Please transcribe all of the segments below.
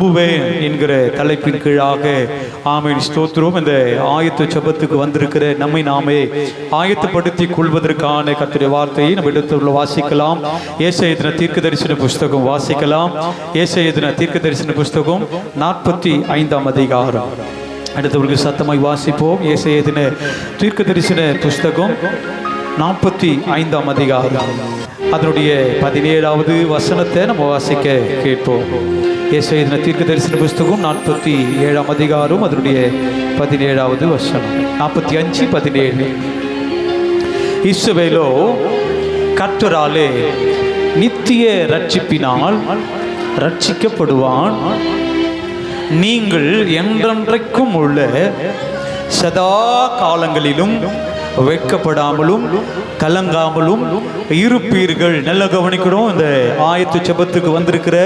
நம்புவேன் என்கிற தலைப்பின் கீழாக. ஆமீன். ஸ்தோத்திரம். இந்த ஆயத்த ஜெபத்துக்கு வந்திருக்கிற நம்மை நாமே ஆயத்தப்படுத்தி கொள்வதற்கான கர்த்தருடைய வார்த்தையை நம்ம இடத்துல வாசிக்கலாம். ஏசாய தீர்க்க தரிசன புஸ்தகம் வாசிக்கலாம். ஏசாய தீர்க்க தரிசன புஸ்தகம் நாற்பத்தி ஐந்தாம் அதிகாரம். அடுத்தவர்களுக்கு சத்தமாய் வாசிப்போம். ஏசாய தீர்க்க தரிசன புஸ்தகம் நாற்பத்தி ஐந்தாம் அதிகாரம். அதனுடைய பதினேழாவது வசனத்தை நம்ம வாசிக்க கேட்போம். இயேசுதின தீர்க்க தரிசன புஸ்தகம் நாற்பத்தி ஏழாம் அதிகாரம் அதனுடைய பதினேழாவது வசனம். நாற்பத்தி அஞ்சு பதினேழு. இஸ்ரவேலோ கர்த்தராலே நித்திய ரட்சிப்பினால் ரட்சிக்கப்படுவான் நீங்கள் என்றென்றைக்கும் உள்ள சதா காலங்களிலும் வெட்கப்படாமலும் கலங்காமலும் இருப்பீர்கள். நல்ல கவனிக்கணும் இந்த ஆயத்து செபத்துக்கு வந்திருக்கிற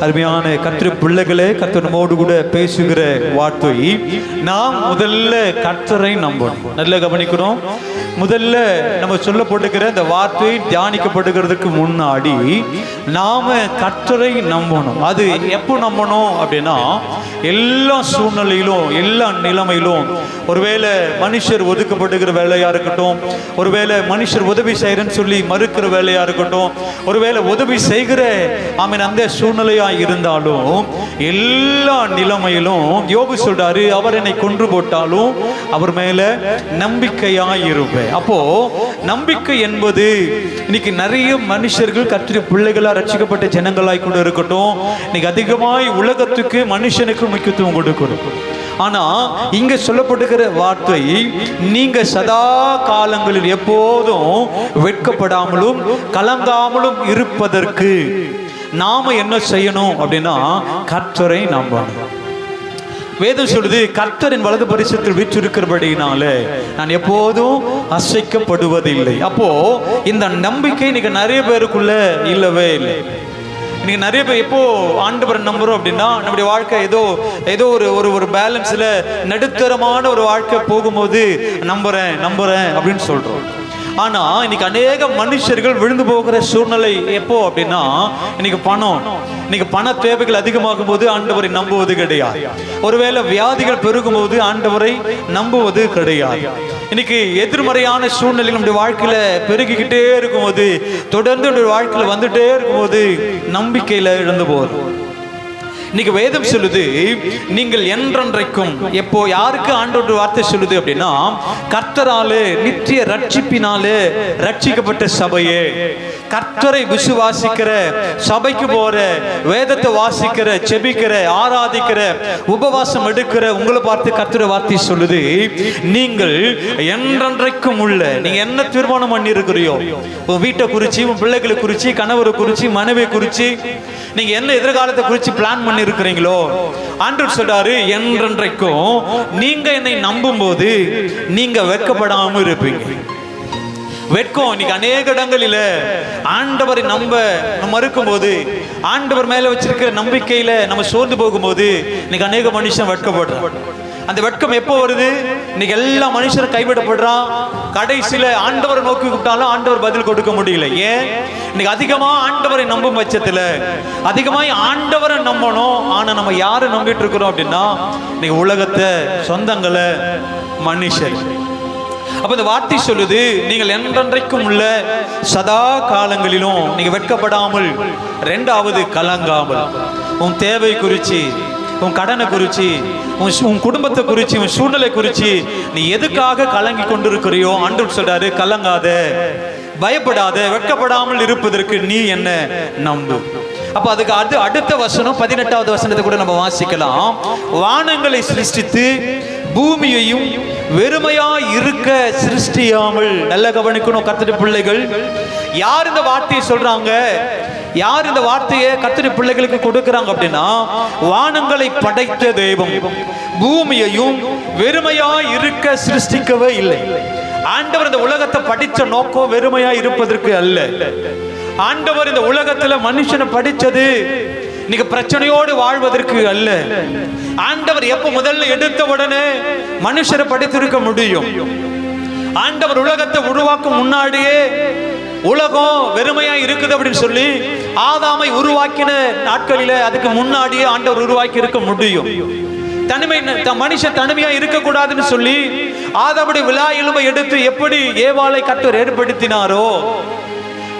அருமையான கத்திர பிள்ளைகளே கத்திரமோடு கூட பேசுகிற வார்த்தை நாம் முதல்ல கத்தரை நம்பணும். நல்ல கவனிக்கணும் முதல்ல நம்ம சொல்லப்படுகிற இந்த வார்த்தை தியானிக்கப்படுகிறதுக்கு முன்னாடி நாம கற்றரை நம்பணும். அது எப்போ நம்பணும் அப்படின்னா எல்லா சூழ்நிலையிலும் எல்லா நிலைமையிலும். ஒருவேளை மனுஷர் ஒதுக்கப்படுகிற வேலையா இருக்கட்டும். ஒருவேளை மனுஷர் உதவி செய்யறேன்னு சொல்லி மறுக்கிற வேலையா இருக்கட்டும். ஒருவேளை உதவி செய்கிற ஆமீன் அந்த சூழ்நிலையா இருந்தாலும் எல்லா நிலைமையிலும் யோபு சொல்றாரு அவர் என்னை கொன்று போட்டாலும் அவர் மேல நம்பிக்கையா இருப்பேன். அப்போ நம்பிக்கை என்பது இன்னைக்கு நிறைய மனுஷர்கள் கத்திரி பிள்ளைகளா ரசிக்கப்பட்ட ஜனங்களாய் கூட இருக்கட்டும். இன்னைக்கு அதிகமாய் உலகத்துக்கு மனுஷனுக்கு முக்கியத்துவம் கொடுக்கணும். ஆனால் இங்கே சொல்லப்பட்டுக்கிற வார்த்தை நீங்கள் சதா காலங்களில் எப்போதும் வெட்கப்படாமலும் கலங்காமலும் இருப்பதற்கு நாம என்ன செய்யணும் அப்படின்னா கர்த்தரை நம்பணும். வேதம் சொல்லுது கர்த்தரின் வலது பரிசத்தில் வீற்றிருக்கிறபடினாலே நான் எப்போதும் அசைக்கப்படுவதில்லை. அப்போ இந்த நம்பிக்கை இன்னைக்கு நிறைய பேருக்குள்ள இல்லவே இல்லை. இன்னைக்கு நிறைய பேர் எப்போ ஆண்டவரை நம்புறோம் அப்படின்னா நம்முடைய வாழ்க்கை ஏதோ ஏதோ ஒரு ஒரு ஒரு பேலன்ஸ்ல நடுத்தரமான ஒரு வாழ்க்கை போகும்போது நம்புறேன் நம்புறேன் அப்படின்னு சொல்றோம். ஆனால் இன்னைக்கு அநேக மனுஷர்கள் விழுந்து போகிற சூழ்நிலை எப்போ அப்படின்னா இன்னைக்கு பணம். இன்னைக்கு பண தேவைகள் அதிகமாகும் போது ஆண்டவரை நம்புவது கிடையாது. ஒருவேளை வியாதிகள் பெருகும் போது ஆண்டவரை நம்புவது கிடையாது. இன்னைக்கு எதிர்மறையான சூழ்நிலைகள் நம்முடைய வாழ்க்கையில பெருகிக்கிட்டே இருக்கும்போது தொடர்ந்து நம்முடைய வாழ்க்கையில வந்துட்டே இருக்கும்போது நம்பிக்கையில இழந்து போகுது இன்னைக்கு வேதம் சொல்லுது நீங்கள் என்றென்றைக்கும் எப்போ யாருக்கு ஆண்டோட வார்த்தை சொல்லுது அப்படின்னா கர்த்தராலே நித்திய ரட்சிப்பினாலே ரட்சிக்கப்பட்ட சபையே. கர்த்தரை விசுவாசிக்கிற சபைக்கு போற வேதத்தை வாசிக்கிற செபிக்கிற ஆராதிக்கிற உபவாசம் எடுக்கிற உங்களை பார்த்து கர்த்தரை வார்த்தை சொல்லுது. நீங்கள் என்றென்றைக்கும் உள்ள நீங்க என்ன தீர்மானம் பண்ணி இருக்கிறியோ உன் வீட்டை குறிச்சு உன் பிள்ளைகளை குறிச்சு கணவரை குறிச்சு மனைவியை குறிச்சு நீங்க என்ன எதிர்காலத்தை குறிச்சு பிளான் பண்ணி இருக்கிறீங்களோ? ஆண்டவர் சொல்றாரு என்றென்றைக்கும் நீங்க என்னை நம்பும் போது நீங்க வெக்கப்படாம இருப்பீங்க. வெட்கம் இன்னைக்கு அநேக இடங்களில ஆண்டவரை நம்ப மறுக்கும் போது ஆண்டவர் மேல வச்சிருக்கிற நம்பிக்கையில நம்ம சோர்ந்து போகும்போது இன்னைக்கு அநேக மனுஷன் வெட்கப்படுறான். அந்த வெட்கம் எப்போ வருது? இன்னைக்கு எல்லா மனுஷரும் கைவிடப்படுறான். கடைசியில ஆண்டவரை நோக்கி கூப்பிட்டாலும் ஆண்டவர் பதில் கொடுக்க முடியல. ஏன்? இன்னைக்கு அதிகமாக ஆண்டவரை நம்பும் பட்சத்தில் அதிகமாக ஆண்டவரை நம்பணும். ஆனால் நம்ம யாரை நம்பிட்டு இருக்கிறோம் அப்படின்னா இன்னைக்கு உலகத்தை சொந்தங்களை மனுஷர். அப்ப இந்த வார்த்தை சொல்லுது நீங்கள் என்றென்றைக்கும் உள்ள சதா காலங்களிலும் நீங்க வெட்கப்படாமல் ரெண்டாவது கலங்காமல் உன் தேவை குறிச்சு உன் கடனை குறித்து உன் உன் குடும்பத்தை குறித்து உன் சூழ்நிலை குறித்து நீ எதுக்காக கலங்கி கொண்டிருக்கிறியோ அன்று சொல்றாரு கலங்காத பயப்படாத வெட்கப்படாமல் இருப்பதற்கு நீ என்ன? நம்பு. அப்ப அதுக்கு அது அடுத்த வசனம் பதினெட்டாவது வசனத்தை கூட நம்ம வாசிக்கலாம். வானங்களை சிருஷ்டித்து பூமியையும் வெறுமையா இருக்க சிருஷ்டியாமல். நல்ல கவனிக்கணும் கத்திரி பிள்ளைகள். யார் இந்த வார்த்தையை சொல்றாங்க? யார் இந்த வார்த்தையை கத்திரி பிள்ளைகளுக்கு கொடுக்கிறாங்க அப்படின்னா வானங்களை படைத்த தெய்வம். பூமியையும் வெறுமையா இருக்க சிருஷ்டிக்கவே இல்லை. ஆண்டவர் இந்த உலகத்தை படித்த நோக்கம் வெறுமையா இருப்பதற்கு அல்ல. ஆண்டவர் இந்த உலகத்துல மனுஷனை படிச்சது இன்னைக்கு பிரச்சனையோடு வாழ்வதற்கு அல்ல. ஆண்டவர் எப்ப முதல்ல எடுத்த உடனே மனுஷரை படித்திருக்க முடியும். ஆண்டவர் உலகத்தை உருவாக்கும் முன்னாடியே உலகம் வெறுமையா இருக்குது அப்படின்னு சொல்லி ஆதாமை உருவாக்கின நாட்களில அதுக்கு முன்னாடியே ஆண்டவர் உருவாக்கி இருக்க முடியும். தனிமை மனுஷன் தனிமையா இருக்கக்கூடாதுன்னு சொல்லி ஆதாமுடைய விழா எலும்பை எடுத்து எப்படி ஏவாளை கத்தர் ஏற்படுத்தினாரோ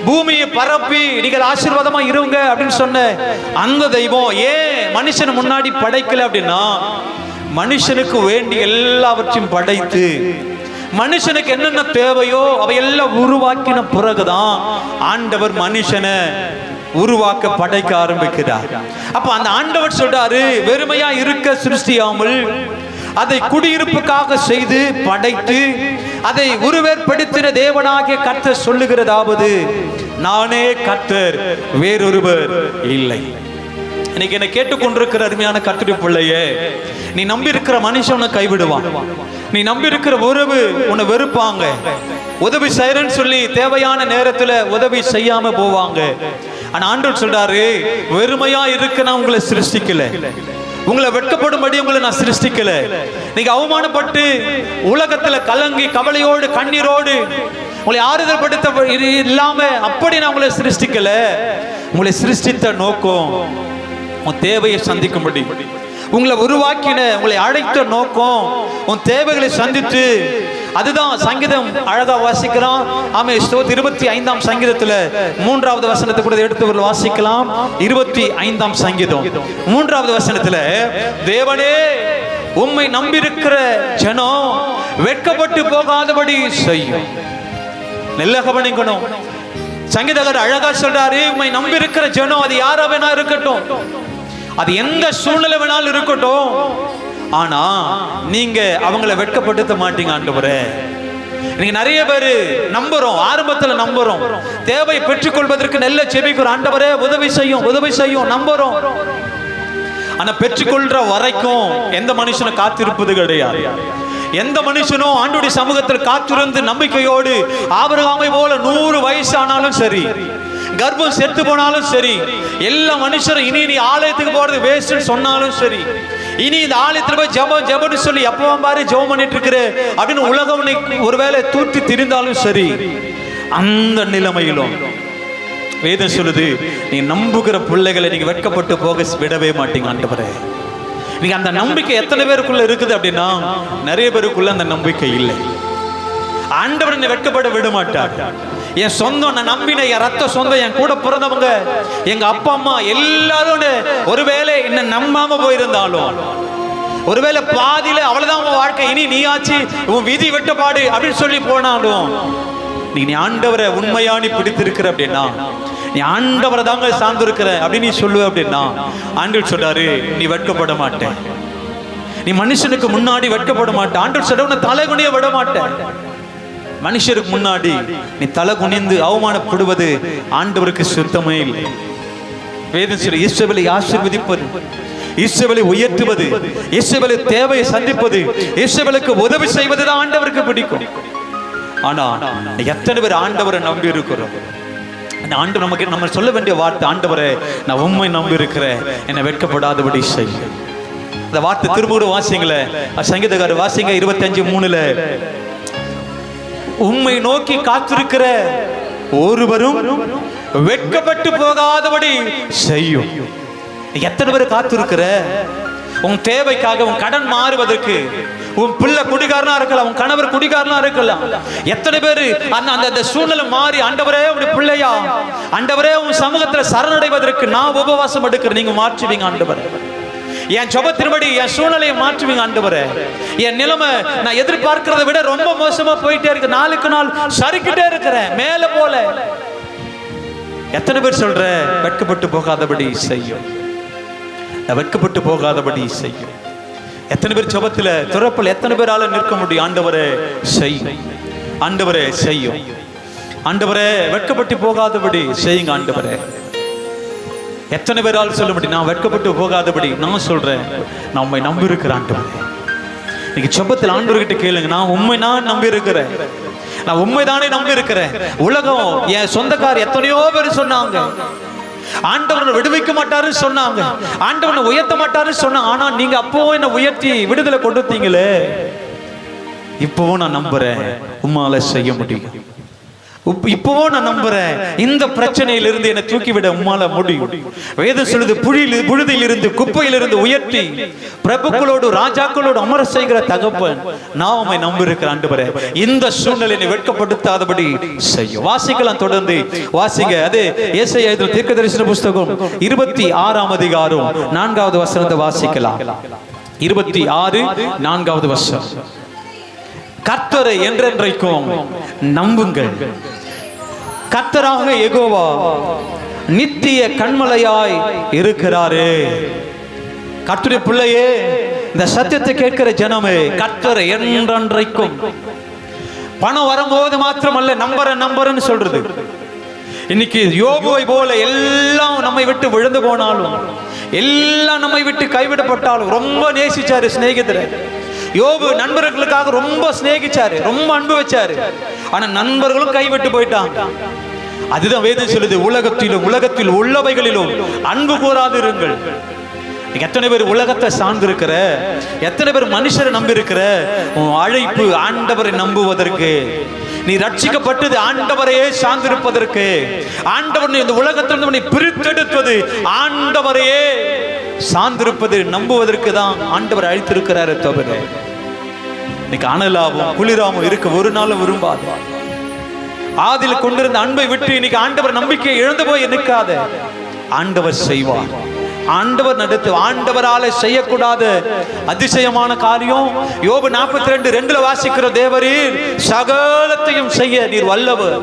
பூமியை பரப்பி நீங்கள் ஆசீர்வாதமா இருங்க அப்படின்னு சொன்ன அந்த தெய்வம் ஏன் மனுஷன் முன்னாடி படைக்கல அப்படின்னா மனுஷனுக்கு வேண்டி எல்லாவற்றையும் படைத்து மனுஷனுக்கு என்னென்ன தேவையோ அவையெல்லாம் உருவாக்கின பிறகுதான் ஆண்டவர் மனுஷனை உருவாக்க படைக்க ஆரம்பிக்கிறார். அப்ப அந்த ஆண்டவர் சொல்றாரு வெறுமையா இருக்க சிருஷ்டியாமல் அதை குடியிருப்புக்காக செய்து படைத்து அதை உருவேற்படுத்தின தேவனாகிய கர்த்தர் சொல்லுகிறதாவது நானே கர்த்தர் வேறொருவர் இல்லை. இன்னைக்கு என்னை கேட்டுக்கொண்டிருக்கிற அருமையான கர்த்தருடைய பிள்ளையே நீ நம்பி இருக்கிற மனுஷன் உன்னை கைவிடுவான். நீ நம்பி இருக்கிற உறவு உன்னை வெறுப்பாங்க. உதவி செய்யறேன்னு சொல்லி தேவையான நேரத்துல உதவி செய்யாம போவாங்க. ஆனா ஆண்டவர் சொல்றாரு வெறுமையா இருக்க நான் உங்களை சிருஷ்டிக்கல. உங்களை வெட்கப்படும்படி உங்களை நான் சிருஷ்டிக்கல. நீங்க அவமானப்பட்டு உலகத்துல கலங்கி கவலையோடு கண்ணீரோடு உங்களை ஆறுதல் படுத்த இல்லாம அப்படி நான் உங்களை சிருஷ்டிக்கல. உங்களை சிருஷ்டித்த நோக்கம் உன் தேவையை சந்திக்கும்படி. உங்களை உருவாக்கின உங்களை அழைத்த நோக்கம் உன் தேவைகளை சந்தித்து அதுதான் சங்கீதம் அழகா வாசிக்கலாம் ஆமே ஸ்தோத் இருபத்தி ஐந்தாம் சங்கீதத்துல மூன்றாவது வசனத்தை கூட எடுத்து வாசிக்கலாம். இருபத்தி ஐந்தாம் சங்கீதம். மூன்றாவது வசனத்துல தேவனே உம்மை நம்பியிருக்கிற ஜனம் வெட்கப்பட்டு போகாதபடி செய்யும். நல்ல கவனிக்கணும். சங்கீதகர் அழகா சொல்றாரு உம்மை நம்பியிருக்கிற ஜனம் அது யாரா இருக்கட்டும். அது எந்த சூழ்நிலை வேணாலும் இருக்கட்டும். ஆனா நீங்க அவங்கள வெட்கப்படுத்த மாட்டீங்க ஆண்டவரே. நீங்க நிறைய பேர் நம்புறோம் ஆரம்பத்துல நம்புறோம். தேவை பெற்றுக்கொள்வதற்கு நல்ல செபிக்கிற ஆண்டவரே உதவி செய்யும் உதவி செய்யும் நம்புறோம். ஆனா பெற்றுக்கொள்ற வரைக்கும் எந்த மனுஷனும் காத்திருப்பது கிடையாது. எந்த மனுஷனும் ஆண்டுடைய சமூகத்தில் காத்திருந்து நம்பிக்கையோடு ஆபரகாமை போல நூறு வயசு ஆனாலும் சரி கர்ப்பம் செத்து போனாலும் சரி எல்லா மனுஷரும் இனி நீ ஆலயத்துக்கு போறது வேஸ்ட்னு சொன்னாலும் சரி இனி இந்த ஆலயத்துல போய் ஜெபம் ஜெபம்னு சொல்லி எப்போ பாரு ஜெபம் பண்ணிட்டு இருக்கிற அப்படின்னு உலகம் ஒருவேளை தூற்றி திரிந்தாலும் சரி அந்த நிலைமையிலும் வேதம் சொல்லுது நீ நம்புகிற பிள்ளைகளை நீங்க வெட்கப்பட்டு போக விடவே மாட்டீங்க ஆண்டவரே. நீங்க அந்த நம்பிக்கை எத்தனை பேருக்குள்ள இருக்குது அப்படின்னா நிறைய பேருக்குள்ள அந்த நம்பிக்கை இல்லை. ஆண்டவர் என்னை வெட்கப்பட விட மாட்டார். என் சொந்தம் நான் நம்பின என் ரத்த சொந்தம் என் கூட பிறந்தவங்க எங்க அப்பா அம்மா எல்லாரும் ஒருவேளை என்ன நம்பாம போயிருந்தாலும் ஒருவேளை பாதியில அவ்வளவுதான் உன் வாழ்க்கை இனி நீ ஆச்சு உன் விதி வெட்டப்பாடு அப்படின்னு சொல்லி போனாலும் நீ நீ ஆண்டவரை உண்மையா நீ பிடித்திருக்கிற அப்படின்னா நீ ஆண்டவரை தாங்க சார்ந்திருக்கிற அப்படின்னு நீ சொல்லுவ அப்படின்னா ஆண்டவர் சொல்றாரு நீ வெட்கப்பட மாட்டேன். நீ மனுஷனுக்கு முன்னாடி வெட்கப்பட மாட்டேன். ஆண்டவர் சொல்ற உன்னை தலைகுனிய விட மாட்டேன். மனுஷருக்கு முன்னாடி நீ தலை குனிந்து அவமானப்படுவது ஆண்டவருக்கு சுத்தமே இல்லை. வேதம் சொல்லி இஸ்ரவேலை ஆசிர்வதிப்பது இஸ்ரவேலை உயர்த்துவது இஸ்ரவேலை தேவையை சந்திப்பது இஸ்ரவேலுக்கு உதவி செய்வதுதான் ஆண்டவருக்கு பிடிக்கும். ஆனா எத்தனை பேர் ஆண்டவரை நம்பி இருக்கிறோம்? அந்த ஆண்டு நமக்கு நம்ம சொல்ல வேண்டிய வார்த்தை ஆண்டவரே நான் உண்மை நம்பி இருக்கிறேன் என்னை வெட்கப்படாதபடி செய். அந்த வார்த்தை திரும்ப வாசிங்களே சங்கீதக்காரர் வாசிங்க இருபத்தஞ்சு மூணுல. உம்மை நோக்கி காத்திருக்கிற ஒருவரும் வெட்கப்பட்டு போகாதபடி செய்யும். எத்தனை பேர் காத்திருக்கிற? உன் தேவைக்காக உன் கடன் மாறுவதற்கு உன் பிள்ளை குடிகாரனா இருக்கலாம் உன் கணவர் குடிகாரனா இருக்கலாம். எத்தனை பேர் அந்த அந்த அந்த சூழ்நிலை மாறி ஆண்டவரே உடைய பிள்ளையா ஆண்டவரே உன் சமூகத்துல சரணடைவதற்கு நான் உபவாசம் எடுக்கிறேன். நீங்க மாற்றுவீங்க ஆண்டவர். என் ஜபத்தின்படி என் சூழ்நிலையை மாற்றுவீங்க ஆண்டவரே. என் நிலைமை நான் எதிர்பார்க்கிறத விட ரொம்ப மோசமா போயிட்டே இருக்கு. நாளுக்கு நாள் சரிக்கிட்டே இருக்கிறேன். மேல போல. எத்தனை பேர் சொல்ற? வெட்கப்பட்டு போகாதபடி செய்யும். வெட்கப்பட்டு போகாதபடி செய்யும். எத்தனை பேர் ஜபத்துல துறப்பில் எத்தனை பேரால நிற்க முடியும்? ஆண்டவரே செய்யும் ஆண்டவரே செய்யும். ஆண்டவரே வெட்கப்பட்டு போகாதபடி செய்யுங்க ஆண்டவரே. எத்தனை பேரால் சொல்ல முடியும்? நான் வெட்கப்பட்டு போகாதபடி நான் சொல்றேன். நம்மை நம்பியிருக்கிறான் நம்பி இன்னைக்கு சொப்பத்தில் ஆண்டவர்கிட்ட கேளுங்க. நான் உண்மை நான் நம்பி இருக்கிறேன் நான் உண்மைதானே நம்பி இருக்கிறேன் உலகம் என் சொந்தக்கார் எத்தனையோ பேர் சொன்னாங்க. ஆண்டவனை விடுவிக்க மாட்டாருன்னு சொன்னாங்க. ஆண்டவனை உயர்த்த மாட்டாருன்னு சொன்னாங்க. ஆனா நீங்க அப்பவும் என்ன உயர்த்தி விடுதலை கொண்டு வந்தீங்களே. இப்பவும் நான் நம்புறேன். உம்மால செய்ய முடியும். இப்பவோ நான் நம்புறேன். இந்த பிரச்சனையிலிருந்து என்னை தூக்கிவிட உம்மால முடியும். வேதம் சொல்லுது புழியில் புழுதியிலிருந்து குப்பையிலிருந்து உயர்த்தி பிரபுக்களோடு ராஜாக்களோடு அமர செய்கிற தகப்பன் நான் உம்மை நம்பியிருக்கிற ஆண்டவரே. இந்த சூழ்நிலையை வெட்கப்படுத்தாதபடி செய்யும் வாசிக்கலாம் தொடர்ந்து. வாசிங்க. அது ஏசாயா எழுதின தீர்க்க தரிசன புஸ்தகம் இருபத்தி ஆறாம் அதிகாரம் நான்காவது வசனத்தை வாசிக்கலாம். இருபத்தி ஆறு நான்காவது வருஷம் கர்த்தரை என்றென்றைக்கும் நம்புங்கள். கத்தராக எகோவா நித்திய கண்மலையாய் இருக்கிறாரே. கர்த்தருடைய பிள்ளையே இந்த சத்தியத்தை கேட்கிற ஜனமே கத்தர் என்றென்றைக்கும் பணம் வரும்போது மாத்திரமல்ல நம்புறேன் நம்புறேன்னு சொல்றது. இன்னைக்கு யோகோய் போல எல்லாம் நம்மை விட்டு விழுந்து போனாலும் எல்லாம் நம்மை விட்டு கைவிடப்பட்டாலும் ரொம்ப நேசிச்சாரு சிநேகிதரை. யோபு நண்பர்களுக்காக ரொம்ப சிநேகிச்சாரு ரொம்ப அன்பு வச்சாரு. ஆனா நண்பர்களும் கைவிட்டு போயிட்டான் அதுதான் வேதம் சொல்லுது உலகத்திலும் உலகத்தில் உள்ளவைகளிலும் அன்பு கூறாதிருங்கள். எத்தனை பேர் உலகத்தை சார்ந்திருக்கிற எத்தனை பேர் மனுஷரை நம்பி இருக்கிற உன் அழைப்பு ஆண்டவரை நம்புவதற்கு நீ ரட்சிக்கப்பட்டது ஆண்டவரையே சார்ந்திருப்பதற்கு ஆண்டவர் நீ இந்த உலகத்திலிருந்து உன்னை பிரித்தெடுத்தது ஆண்டவரையே சார்ந்திருப்பது நம்புவதற்கு தான் ஆண்டவர் அழைத்திருக்கிறாரு தவிர. இன்னைக்கு அனலாவும் குளிராவும் இருக்க. ஒரு நாளும் விரும்பாது. ஆதில் கொண்டிருந்த அன்பை விட்டு இன்னைக்கு ஆண்டவர் நம்பிக்கை இழந்து போய் நிற்காத. ஆண்டவர் செய்வார். ஆண்டவர் நடத்து ஆண்டவரால செய்யக்கூடாத அதிசயமான காரியம். யோபு நாற்பத்தி ரெண்டு ரெண்டுல வாசிக்கிற தேவரீர் சகலத்தையும் செய்ய நீர் வல்லவர்.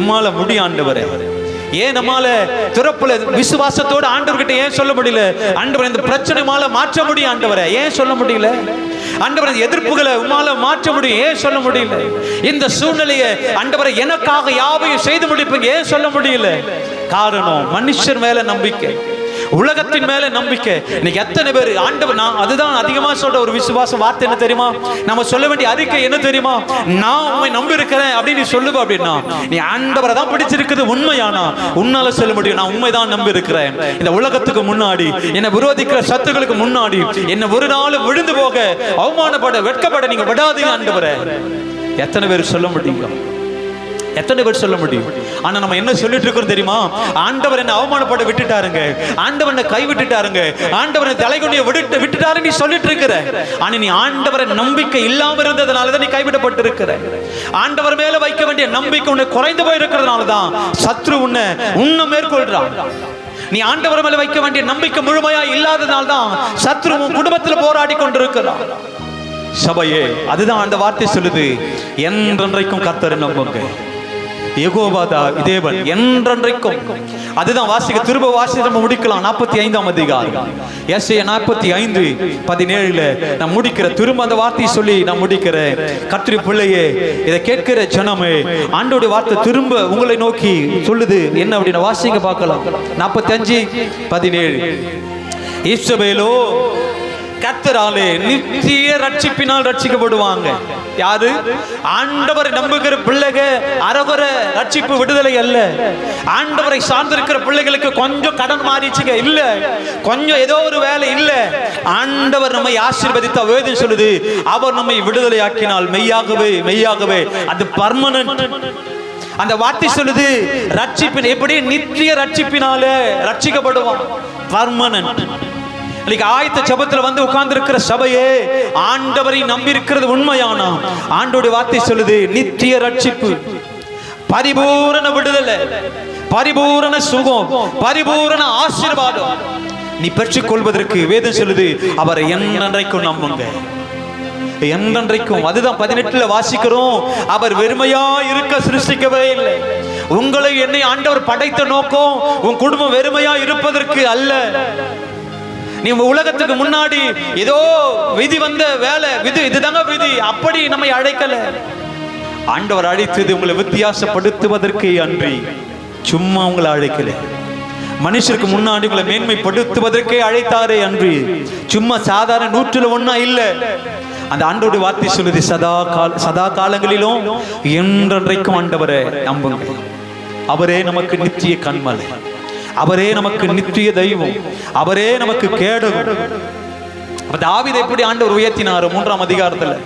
உம்மால முடியாண்டவர் ஆண்டவரே. ஏன் நம்மால துறப்புல விசுவாசத்தோட ஆண்டவர்கிட்ட ஏன் சொல்ல முடியல? ஆண்டவர் இந்த பிரச்சனை மாற்ற முடியும் ஆண்டவரை. ஏன் சொல்ல முடியல? ஆண்டவர் எதிர்ப்புகளை உமால மாற்ற முடியும். ஏன் சொல்ல முடியல? இந்த சூழ்நிலையை ஆண்டவரை எனக்காக யாவையும் செய்து முடிப்பீங்க? ஏன் சொல்ல முடியல? காரணம் மனுஷர் மேல நம்பிக்கை. உலகத்தின் மேல நம்பிக்கை. இன்னைக்கு எத்தனை பேர் ஆண்டவர் நான் அதுதான் அதிகமா சொல்ற ஒரு விசுவாச வார்த்தை என்ன தெரியுமா? நம்ம சொல்ல வேண்டிய அறிக்கை என்ன தெரியுமா? நான் உண்மை நம்பி இருக்கிறேன் அப்படின்னு நீ சொல்லுவ அப்படின்னா நீ ஆண்டவரை தான் பிடிச்சிருக்குது உண்மையானா? உன்னால சொல்ல முடியும் நான் உண்மைதான் நம்பி இருக்கிறேன் இந்த உலகத்துக்கு முன்னாடி என்னை விரோதிக்கிற சத்துக்களுக்கு முன்னாடி என்ன ஒரு நாள் விழுந்து போக அவமானப்பட வெட்கப்பட நீங்க விடாதீங்க ஆண்டவரை. எத்தனை பேர் சொல்ல முடியும் எத்தனை பேர் சொல்ல முடியும்? ஆனா நம்ம என்ன சொல்லிட்டு இருக்கோம் தெரியுமா? ஆண்டவர் என்ன அவமானப்பட விட்டுட்டாருங்க. ஆண்டவர் கை விட்டுட்டாருங்க ஆண்டவர் என்ன தலைகுனிய விட்டு விட்டுட்டாரு நீ சொல்லிட்டு இருக்கிற. ஆனா நீ ஆண்டவரை நம்பிக்கை இல்லாம இருந்ததுனால தான் நீ கைவிடப்பட்டு இருக்கிற ஆண்டவர் மேல வைக்க வேண்டிய நம்பிக்கை உன்னை குறைந்து போய் தான் சத்ரு உன்னை உன்னை மேற்கொள்றான். நீ ஆண்டவர் மேல வைக்க வேண்டிய நம்பிக்கை முழுமையா இல்லாததுனால தான் சத்ரு உன் குடும்பத்துல போராடி கொண்டிருக்கிறான். சபையே அதுதான் அந்த வார்த்தை சொல்லுது. என்றென்றைக்கும் கர்த்தரை நம்புங்க. ஏகோபாதா இதேவன் என்றென்றைக்கும். அதுதான் வாசிக்க திரும்ப வாசி நம்ம முடிக்கலாம். நாற்பத்தி ஐந்தாம் அதிகாரம். எஸ்ஐ நாற்பத்தி ஐந்து பதினேழுல நான் முடிக்கிற திரும்ப அந்த வார்த்தையை சொல்லி நான் முடிக்கிறேன். கத்திரி பிள்ளையே இதை கேட்கிற ஜனமே ஆண்டோட வார்த்தை திரும்ப உங்களை நோக்கி சொல்லுது. என்ன அப்படின்னு வாசிங்க பார்க்கலாம். நாற்பத்தி அஞ்சு பதினேழு. இஸ்ரவேலோ கத்தராலே நித்திய ரட்சிப்பினால் ரட்சிக்கப்படுவாங்க. யாரு ஆண்டவரை நம்புகிற பிள்ளைக அறவர ரட்சிப்பு விடுதலை அல்ல. ஆண்டவரை சார்ந்திருக்கிற பிள்ளைகளுக்கு கொஞ்சம் கடன் மாறிச்சுங்க. இல்ல. கொஞ்சம் ஏதோ ஒரு வேலை இல்ல. ஆண்டவர் நம்மை ஆசீர்வதித்த வேதம் சொல்லுது. அவர் நம்மை விடுதலை ஆக்கினால் மெய்யாகவே மெய்யாகவே. அது பர்மனன்ட் அந்த வார்த்தை சொல்லுது ரட்சிப்பின் எப்படி? நித்திய ரட்சிப்பினால ரட்சிக்கப்படுவான். பர்மனன்ட் இன்னைக்கு ஆயத்த ஜபத்துல வந்து உட்கார்ந்து இருக்கிற சபையே ஆண்டவரை நம்பி இருக்கிறது உண்மையானா? ஆண்டோட வார்த்தை சொல்லுது நித்திய ரட்சிப்பு. பரிபூரண விடுதலை பரிபூரண சுகம் பரிபூரண ஆசீர்வாதம். நீ பெற்றுக் கொள்வதற்கு வேதம் சொல்லுது அவரை என்னன்றைக்கும் நம்புங்க. என்றென்றைக்கும் அதுதான் பதினெட்டுல வாசிக்கிறோம் அவர் வெறுமையா இருக்க சிருஷ்டிக்கவே இல்லை. உங்களை என்னை ஆண்டவர் படைத்த நோக்கம் உன் குடும்பம் வெறுமையா இருப்பதற்கு அல்ல. நீ உலகத்துக்கு முன்னாடி ஏதோ விதி வந்த வேலை விதி இதுதாங்க விதி. அப்படி நம்மை அழைக்கல. ஆண்டவர் அழைத்தது உங்களை வித்தியாசப்படுத்துவதற்கு அன்றி சும்மா உங்களை அழைக்கல. மனுஷருக்கு முன்னாடி உங்களை மேன்மைப்படுத்துவதற்கே அழைத்தாரே அன்றி சும்மா சாதாரண நூற்றுல ஒன்னா இல்ல. அந்த ஆண்டோட வார்த்தை சொல்லுது சதா கால சதா காலங்களிலும் என்றென்றைக்கும் ஆண்டவரை நம்புங்க அவரே நமக்கு நித்திய கண்மலை. அவரே நமக்கு நித்திய தெய்வம். அவரே நமக்கு கேடு அப்ப எப்படி ஆண்டவர் உயர்த்தினார்? மூன்றாம் அதிகாரத்துல.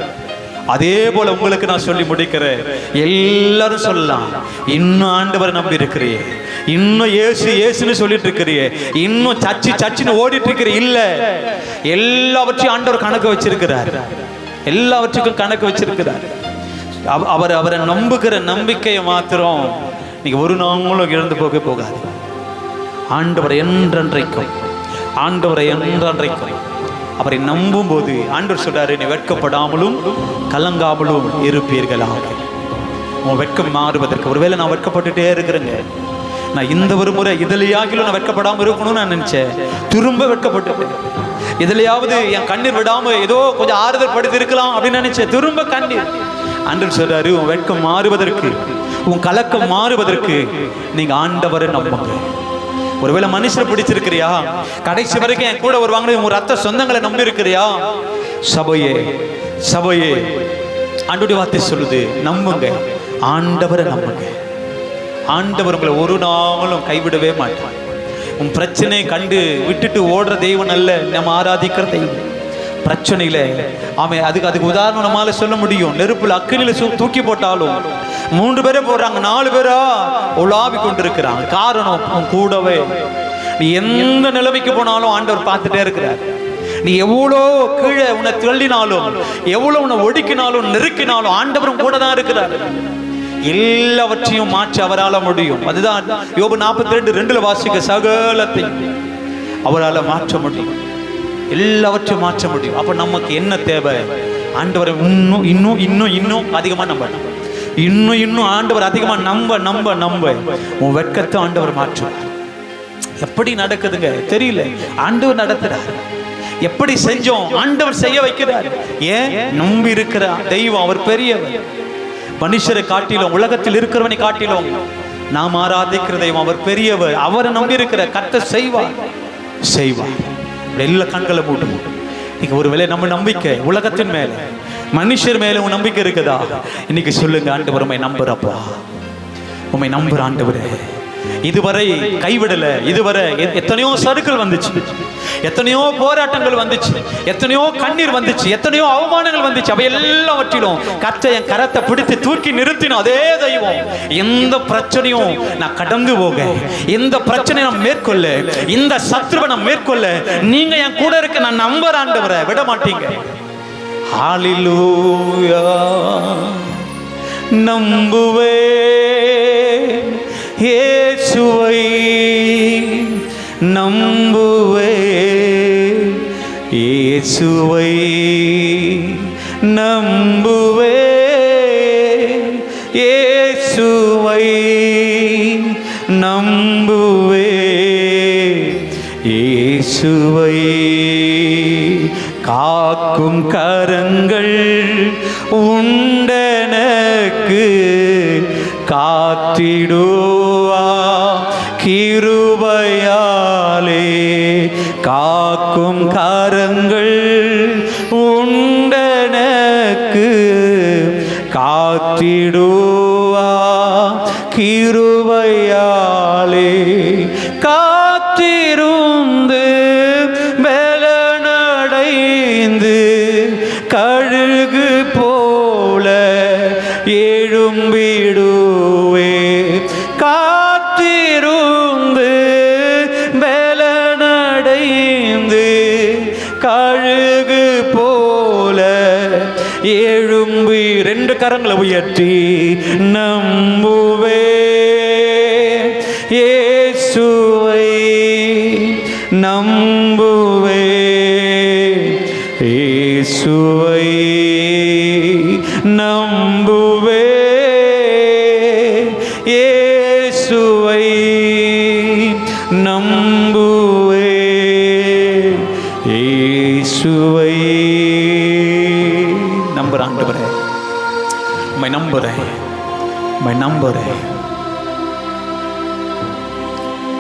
அதே போல உங்களுக்கு நான் சொல்லி முடிக்கிறேன். எல்லாரும் சொல்லலாம். இன்னும் ஆண்டவரை நம்பி இருக்கிறியே இன்னும் ஏசு ஏசுன்னு சொல்லிட்டு இருக்கிறியே இன்னும் சச்சி சச்சின்னு ஓடிட்டு இருக்கிற இல்ல. எல்லாவற்றையும் ஆண்டவர் கணக்கு வச்சிருக்கிறார். எல்லாவற்றுக்கும் கணக்கு வச்சிருக்கிறார். அவ- அவர் அவரை நம்புகிற நம்பிக்கையை மாத்திரம் நீங்க ஒரு நாங்களும் இழந்து போக போகாது. ஆண்டவரை என்றென்றைக்கும். ஆண்டவரை என்றென்றைக்கும். அவரை நம்பும் போது ஆண்டவர் சொல்றாரு நீ வெட்கப்படாமலும் கலங்காமலும் இருப்பீர்களாக. உன் வெட்கம் மாறுவதற்கு ஒருவேளை நான் வெட்கப்பட்டுட்டே இருக்கிறேங்க. நான் இந்த ஒரு முறை இதுலையாகிலும் நான் வெட்கப்படாமல் இருக்கணும்னு நான் நினைச்சேன். திரும்ப வெட்கப்பட்டுட்டேன். இதுலயாவது என் கண்ணீர் விடாம ஏதோ கொஞ்சம் ஆறுதல் படுத்தி இருக்கலாம் அப்படின்னு நினைச்சேன். திரும்ப கண்ணீர். அன்று சொல்றாரு உன் வெட்கம் மாறுவதற்கு உன் கலக்கம் மாறுவதற்கு நீங்க ஆண்டவரை நம்புங்க. ஒருவேளை மனுஷரை பிடிச்சிருக்கிறியா? கடைசி வரைக்கும் என் கூட வருவாங்க உங்க ரத்த சொந்தங்களை நம்பி இருக்கிறியா சபையே சபையே ஆண்டுடைய வார்த்தை சொல்லுது நம்புங்க. ஆண்டவரை நம்புங்க. ஆண்டவர் உங்களை ஒரு நாளும் கைவிடவே மாட்டான் உன் பிரச்சனையை கண்டு விட்டுட்டு ஓடுற தெய்வம் அல்ல நம்ம ஆராதிக்கிற தெய்வம். பிரச்சனையில. அவன் அதுக்கு அதுக்கு உதாரணம் நம்மளால சொல்ல முடியும். நெருப்புல அக்கினில சு- தூக்கி போட்டாலும் மூன்று பேரே போடுறாங்க. நாலு பேரா உலாவி கொண்டிருக்கிறாங்க. காரணம் உன் கூடவே. நீ எந்த நிலைமைக்கு போனாலும் ஆண்டவர் பார்த்துட்டே இருக்கிறார். நீ எவ்வளோ கீழே உன்னை தள்ளினாலும் எவ்வளோ உன்னை ஒடுக்கினாலும் நெருக்கினாலும் ஆண்டவரும் கூட தான் இருக்கிறார். எல்லாவற்றையும் மாற்றி அவரால் முடியும். அதுதான் யோபு நாற்பத்தி ரெண்டு ரெண்டுல வாசிக்க சகலத்தை அவரால் மாற்ற முடியும். எல்லாவற்றையும் மாற்ற முடியும். அப்போ நமக்கு என்ன தேவை? ஆண்டவரை இன்னும் இன்னும் இன்னும் இன்னும் அதிகமாக நம்ப. இன்னும் இன்னும் ஆண்டவர் அதிகமாக நம்ப நம்ப நம்ப. உன் வெட்கத்தை ஆண்டவர் மாற்றுவார் எப்படி நடக்குதுங்க? தெரியல. ஆண்டவர் நடத்துறாரு. எப்படி செஞ்சோம்? ஆண்டவர் செய்ய வைக்கிறார். ஏன்? நம்பி இருக்கிற தெய்வம் அவர் பெரியவர். மனுஷரை காட்டிலும் உலகத்தில் இருக்கிறவனை காட்டிலும் நாம் ஆராதிக்கிற தெய்வம் அவர் பெரியவர். அவரை நம்பி இருக்கிற கத்த செய்வார். செய்வார். எல்லா கண்களை மூட்டும் இன்னைக்கு ஒருவேளை நம்ம நம்பிக்கை உலகத்தின் மேல. மனுஷர் மேல உன் நம்பிக்கை இருக்குதா? இன்னைக்கு சொல்லுங்க ஆண்டவர் உண்மை நம்புறப்பா. உண்மை நம்புற ஆண்டவரே. இதுவரை கைவிடல. இதுவரை எத்தனையோ சருக்கள் வந்துச்சு. எத்தனையோ போராட்டங்கள் வந்துச்சு. எத்தனையோ கண்ணீர் வந்துச்சு. எத்தனையோ அவமானங்கள் வந்துச்சு. அவை எல்லாவற்றிலும் கத்தை என் கரத்தை பிடித்து தூக்கி நிறுத்தினோம். அதே தெய்வம். எந்த பிரச்சனையும் நான் கடந்து போக. எந்த பிரச்சனையை நான் மேற்கொள்ள. இந்த சத்ருவை நான் மேற்கொள்ள. நீங்க என் கூட இருக்க நான் நம்பர் ஆண்டவரை விட மாட்டீங்க. ஹalleluya. நம்புவே இயேசுவை நம்புவே. இயேசுவை நம்புவே. இயேசுவை காக்கும் கரங்கள் உண்டனக்கு காத்திடுவா. கிரு காக்கும் கரங்கள் உண்டனக்கு காத்திடுவா. கிருபையாலே எழும்பி ரெண்டு கரங்களை உயர்த்தி நம்புற